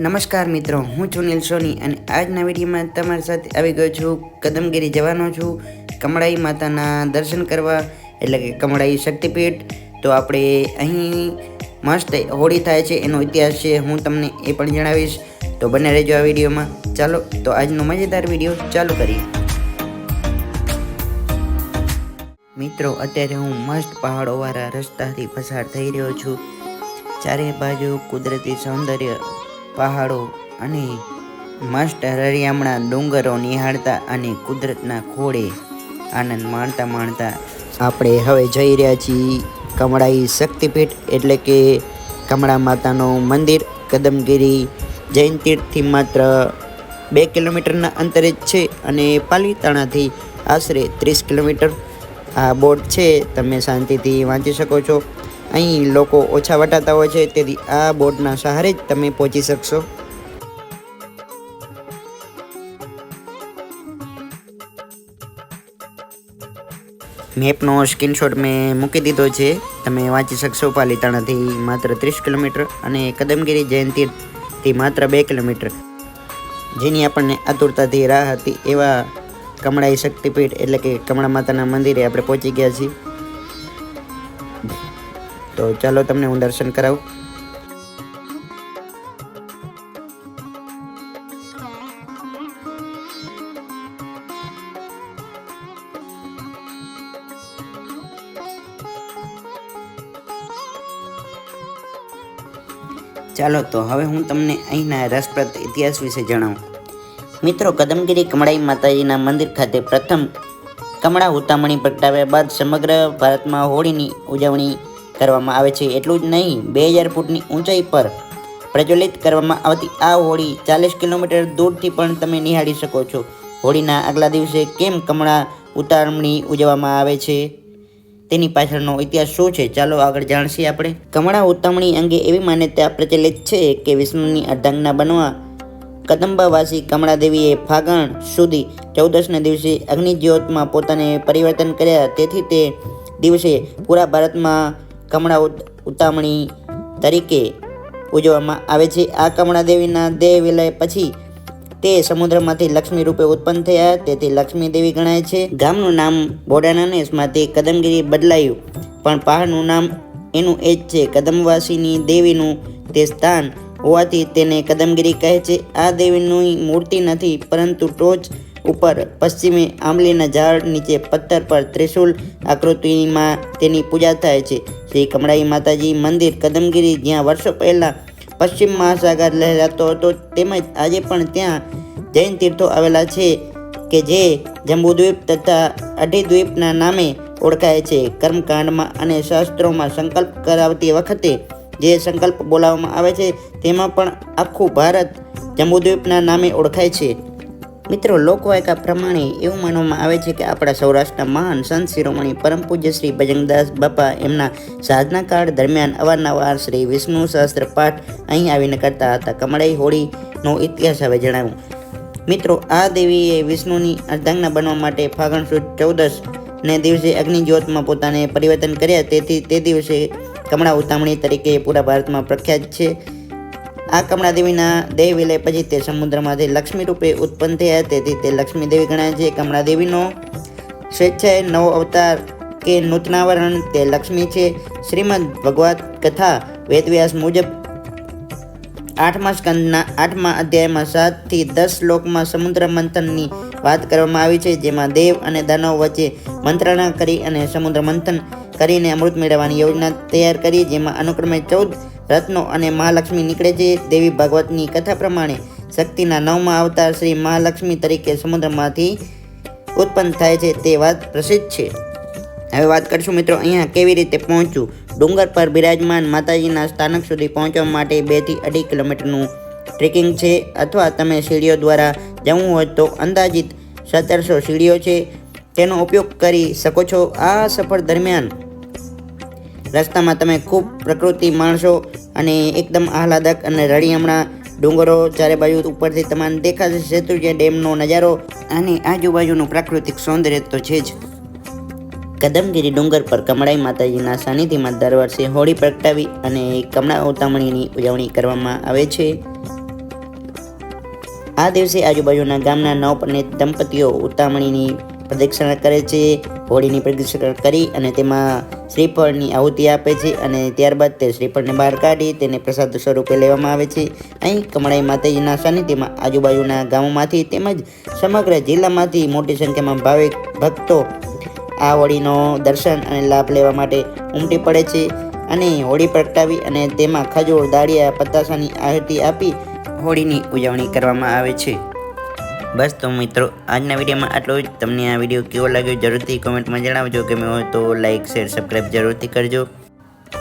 નમસ્કાર મિત્રો, હું છું નીલ સોની અને આજના વિડીયોમાં તમારી સાથે આવી ગયો છું કદમગીરી જવાનો છું. કમળાઈ માતાના દર્શન કરવા, એટલે કે કમળાઈ શક્તિપીઠ. તો આપણે અહીં મસ્ત હોળી થાય છે, એનો ઇતિહાસ છે, હું તમને એ પણ જણાવીશ. તો બને રહેજો આ વિડીયોમાં. ચાલો, તો આજનો મજેદાર વીડિયો ચાલુ કરીએ. મિત્રો, અત્યારે હું મસ્ત પહાડોવાળા રસ્તાથી પસાર થઈ રહ્યો છું. ચારે બાજુ કુદરતી સૌંદર્ય પહાડો અને મસ્ત હરિયામણા ડુંગરો નિહાળતા અને કુદરતના ખોળે આનંદ માણતા માણતા આપણે હવે જઈ રહ્યા છીએ કમળાઈ શક્તિપીઠ, એટલે કે કમળા માતાનું મંદિર, કદમગીરી જૈન તીર્થથી માત્ર બે કિલોમીટરના અંતરે જ છે અને પાલીતાણાથી આશરે ત્રીસ કિલોમીટર આ બોર્ડ છે. તમે શાંતિથી વાંચી શકો છો. અહીં લોકો ઓછા વટાતા હોય છે, તેથી આ બોર્ડના સહારે જ તમે પહોંચી શકશો. મેપનો સ્ક્રીનશોટ મેં મૂકી દીધો છે. તમે વાંચી શકશો પાલીતાણાથી માત્ર ત્રીસ કિલોમીટર અને કદમગીરી જયંતીથી માત્ર બે કિલોમીટર. જેની આપણને આતુરતાથી રાહ હતી એવા કમળાઈ શક્તિપીઠ એટલે કે કમળા માતાના મંદિરે આપણે પહોંચી ગયા છીએ. તો ચાલો તમને હું દર્શન કરાવું. ચાલો તો હવે હું તમને અહીંના રસપ્રદ ઇતિહાસ વિશે જણાવું. મિત્રો, કદમગીરી કમળાઈ માતાજીના મંદિર ખાતે પ્રથમ કમળા ઉતામણી પ્રગટાવ્યા બાદ સમગ્ર ભારતમાં હોળીની ઉજવણી કરવામાં આવે છે. એટલું જ નહીં, બે હજાર ફૂટની ઊંચાઈ પર પ્રજ્વલિત કરવામાં આવતી આ હોળી ચાલીસ કિલોમીટર દૂરથી પણ તમે નિહાળી શકો છો. હોળીના આગલા દિવસે કેમ કમળા ઉતારમણી ઉજવવામાં આવે છે? તેની પાછળનો ઇતિહાસ શું છે? ચાલો આગળ જાણશી આપણે. કમળા ઉતામણી અંગે એવી માન્યતા પ્રચલિત છે કે વિષ્ણુની અર્ધાંગના બનવા કદંબાવાસી કમળાદેવીએ ફાગણ સુધી ચૌદસના દિવસે અગ્નિજ્યોતમાં પોતાને પરિવર્તન કર્યા. તેથી તે દિવસે પૂરા ભારતમાં કમળા ઉત- ઉતામણી તરીકે ઉજવવામાં આવે છે. આ કમળા દેવીના દેહ વિલય પછી તે સમુદ્રમાંથી લક્ષ્મી રૂપે ઉત્પન્ન થયા. તેથી લક્ષ્મી દેવી ગણાય છે. ગામનું નામ બોડાનાનેસમાંથી કદમગીરી બદલાયું. પણ પહાડનું નામ એનું એ જ છે. કદમવાસીની દેવીનું તે સ્થાન હોવાથી તેને કદમગીરી કહે છે. આ દેવીની મૂર્તિ નથી, પરંતુ ટોચ ઉપર પશ્ચિમે આંબલીના ઝાડ નીચે પથ્થર પર ત્રિશુલ આકૃતિમાં તેની પૂજા થાય છે. શ્રી કમળાઈ માતાજી મંદિર કદમગીરી જ્યાં વર્ષો પહેલાં પશ્ચિમ મહાસાગર લહેરાતો હતો, તેમજ આજે પણ ત્યાં જૈન તીર્થો આવેલા છે કે જે જંબુદ્વીપ તથા અઢીદ્વીપના નામે ઓળખાય છે. કર્મકાંડમાં અને શાસ્ત્રોમાં સંકલ્પ કરાવતી વખતે જે સંકલ્પ બોલાવવામાં આવે છે, તેમાં પણ આખું ભારત જંબુદ્વીપના નામે ઓળખાય છે. મિત્રો લોકવાયકા પ્રમાણે એવું માનવામાં આવે છે કે આપણા સૌરાષ્ટ્રના મહાન સંત શિરોમણી પરમ પૂજ્ય શ્રી ભજનદાસ બાપા એમના સાધના કાળ દરમિયાન અવારનવાર શ્રી વિષ્ણુ સહસ્ત્ર પાઠ અહીં આવીને કરતા હતા. કમળાઈ હોળીનો ઇતિહાસ હવે જણાવ્યું મિત્રો, આ દેવીએ વિષ્ણુની અર્ધાંગના બનવા માટે ફાગણ સુદ ચૌદસ ને દિવસે અગ્નિજ્યોતમાં પોતાને પરિવર્તન કર્યા. તેથી તે દિવસે કમળા ઉતામણી તરીકે પૂરા ભારતમાં પ્રખ્યાત છે. આ કમળા દેવીના દેહ વિલય પછી તે સમુદ્રમાંથી લક્ષ્મી રૂપે ઉત્પન્ન થયા. તેથી તે લક્ષ્મી દેવી ગણાય છે. કમળા દેવીનો સ્વેચ્છાએ નવો અવતાર કે નૂતનાવરણ તે લક્ષ્મી છે. શ્રીમદ ભગવત કથા વેદવ્યાસ મુજબ આઠમા સ્કંદના આઠમા અધ્યાયમાં સાતથી દસ શ્લોકમાં સમુદ્ર મંથનની વાત કરવામાં આવી છે, જેમાં દેવ અને દાનવ વચ્ચે મંત્રણા કરી અને સમુદ્ર મંથન કરીને અમૃત મેળવવાની યોજના તૈયાર કરી, જેમાં અનુક્રમે ચૌદ રત્નો અને મહાલક્ષ્મી નીકળે છે. દેવી ભાગવતની કથા પ્રમાણે શક્તિના નવમાં અવતાર શ્રી મહાલક્ષ્મી તરીકે સમુદ્રમાંથી ઉત્પન્ન થાય છે તે વાત પ્રસિદ્ધ છે. હવે વાત કરશું મિત્રો અહીંયા કેવી રીતે પહોંચવું ડુંગર પર બિરાજમાન માતાજીના સ્થાનક સુધી પહોંચવા માટે બેથી અઢી કિલોમીટરનું ટ્રેકિંગ છે અથવા તમે સીડીઓ દ્વારા જવું હોય તો અંદાજિત સત્તરસો સીડીઓ છે. તેનો ઉપયોગ કરી શકો છો. આ સફર દરમિયાન રસ્તામાં તમે ખૂબ પ્રકૃતિ માણશો અને એકદમ આહલાદક અને રળિયામણા ડુંગરો ચારે બાજુ ઉપરથી તમને દેખાશે. શેત્રુંજય ડેમનો નજારો અને આજુબાજુનું પ્રાકૃતિક સૌંદર્ય તો છે જ. કદમગીરી ડુંગર પર કમળાઈ માતાજીના સાનિધ્યમાં દર વર્ષે હોળી પ્રગટાવી અને કમળા ઉતામણીની ઉજવણી કરવામાં આવે છે. આ દિવસે આજુબાજુના ગામના નવપરિણીત દંપતીઓ ઉતામણીની પ્રદક્ષિણા કરે છે. હોળીની પ્રદક્ષિણા કરી અને તેમાં શ્રીફળની આહુતિ આપે છે અને ત્યારબાદ તે શ્રીફળને બહાર કાઢી તેને પ્રસાદ સ્વરૂપે લેવામાં આવે છે. અહીં કમળાઈ માતાજીના સાનિધ્યમાં આજુબાજુના ગામોમાંથી તેમજ સમગ્ર જિલ્લામાંથી મોટી સંખ્યામાં ભાવિક ભક્તો આ હોળીનો દર્શન અને લાભ લેવા માટે ઉમટી પડે છે અને હોળી પ્રગટાવી અને તેમાં ખજૂર, દાળિયા, પતાસાની આહુતિ આપી હોળીની ઉજવણી કરવામાં આવે છે. બસ તો મિત્રો, આજના વિડીયોમાં આટલું જ. તમને આ વીડિયો કેવો લાગ્યો જરૂરથી કોમેન્ટમાં જણાવજો. કે હોય તો લાઇક શેર સબસ્ક્રાઈબ જરૂરથી કરજો.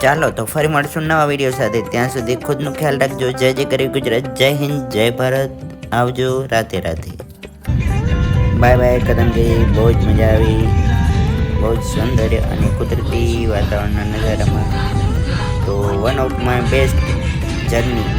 ચાલો તો ફરી મળશું નવા વીડિયો સાથે. ત્યાં સુધી ખુદનું ખ્યાલ રાખજો. જય જય કરી ગુજરાત. જય હિન્દ, જય ભારત. આવજો રાતે રાતે. બાય બાય કદમજી બહુ જ મજા આવી. બહુ જ સૌંદર્ય અને કુદરતી વાતાવરણના નજારામાં. તો one of my best journey